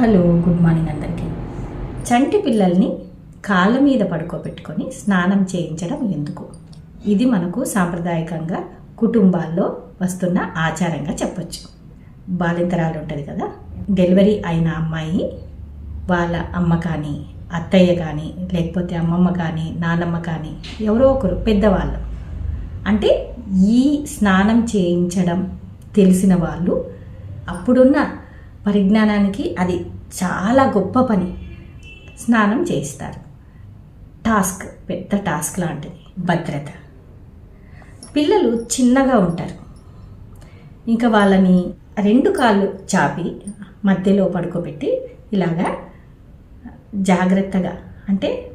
Hello good morning అందరికీ. చంటి పిల్లల్ని కాళ్ళ మీద పడుకోబెట్టుకొని స్నానం చేయించడం ఎందుకు? ఇది మనకు సాంప్రదాయకంగా కుటుంబాల్లో వస్తున్న ఆచారంగా చెప్పొచ్చు. బాలింతరాలు ఉంటుంది కదా? డెలివరీ అయిన అమ్మాయి వాళ్ళ అమ్మ కానీ అత్తయ్య కానీ లేకపోతే అమ్మమ్మ కానీ నానమ్మ కానీ ఎవరో ఒకరు పెద్దవాళ్ళు. అంటే ఈ స్నానం చేయించడం తెలిసిన వాళ్ళు అప్పుడున్న పరిజ్ఞానానికి అది చాలా గొప్ప పని. స్నానం చేయిస్తారు. టాస్క్ పెద్ద టాస్క్ లాంటిది. భద్రత. పిల్లలు చిన్నగా ఉంటారు. ఇంకా వాళ్ళని రెండు కాళ్ళు చాపి మధ్యలో పడుకోబెట్టి ఇలాగా జాగ్రత్తగా అంటే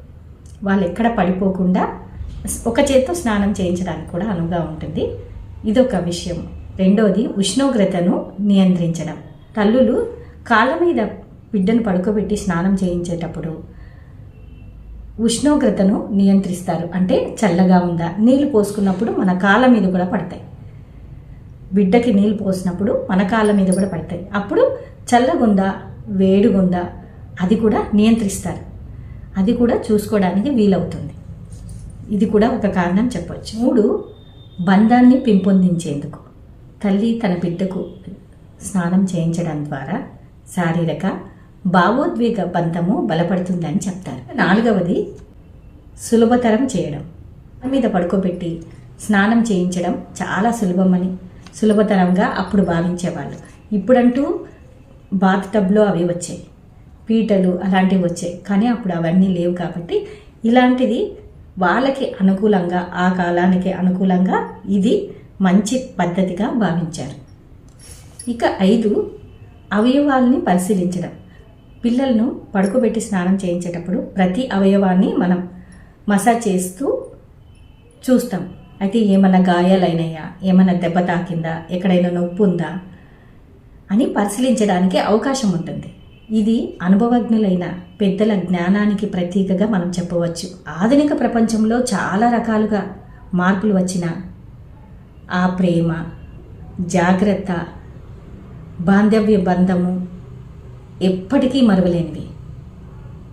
వాళ్ళు ఎక్కడ పడిపోకుండా ఒక చేత్తో స్నానం చేయించడానికి కూడా అనువుగా ఉంటుంది. ఇదొక విషయం. రెండోది ఉష్ణోగ్రతను నియంత్రించడం. తల్లులు కాళ్ళ మీద బిడ్డను పడుకోబెట్టి స్నానం చేయించేటప్పుడు ఉష్ణోగ్రతను నియంత్రిస్తారు. అంటే చల్లగా ఉందా? నీళ్ళు పోసుకున్నప్పుడు మన కాళ్ళ మీద కూడా పడతాయి. బిడ్డకి నీళ్ళు పోసినప్పుడు మన కాళ్ళ మీద కూడా పడతాయి. అప్పుడు చల్లగుందా? వేడిగుందా? అది కూడా నియంత్రిస్తారు. అది కూడా చూసుకోవడానికి వీలవుతుంది. ఇది కూడా ఒక కారణం చెప్పవచ్చు మూడు బంధాన్ని పెంపొందించేందుకు. తల్లి తన బిడ్డకు స్నానం చేయించడం ద్వారా శారీరక భావోద్వేగ బంధము బలపడుతుందని చెప్తారు. నాలుగవది సులభతరం చేయడం. మీద పడుకోబెట్టి స్నానం చేయించడం చాలా సులభమని సులభతరంగా అప్పుడు భావించేవాళ్ళు. ఇప్పుడంటూ బాత్ టబ్లో అవి వచ్చాయి. పీటలు అలాంటివి వచ్చాయి. కానీ అప్పుడు అవన్నీ లేవు కాబట్టి ఇలాంటిది వాళ్ళకి అనుకూలంగా ఆ కాలానికి అనుకూలంగా ఇది మంచి పద్ధతిగా భావించారు. ఇక ఐదు అవయవాల్ని పరిశీలించడం. పిల్లలను పడుకోబెట్టి స్నానం చేయించేటప్పుడు ప్రతి అవయవాన్ని మనం మసాజ్ చేస్తూ చూస్తాం. అయితే ఏమైనా గాయాలైనాయా? ఏమైనా దెబ్బ తాకిందా? ఎక్కడైనా నొప్పి ఉందా? అని పరిశీలించడానికి అవకాశం ఉంటుంది. ఇది అనుభవజ్ఞులైన పెద్దల జ్ఞానానికి ప్రతీకగా మనం చెప్పవచ్చు. ఆధునిక ప్రపంచంలో చాలా రకాలుగా మార్పులు వచ్చిన ఆ ప్రేమ జాగ్రత్త బాంధవ్య బంధము ఎప్పటికీ మరవలేనివి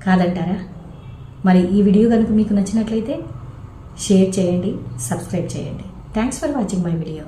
కాదంటారా? మరి ఈ వీడియో కనుక మీకు నచ్చినట్లయితే షేర్ చేయండి సబ్స్క్రైబ్ చేయండి. Thanks for watching my video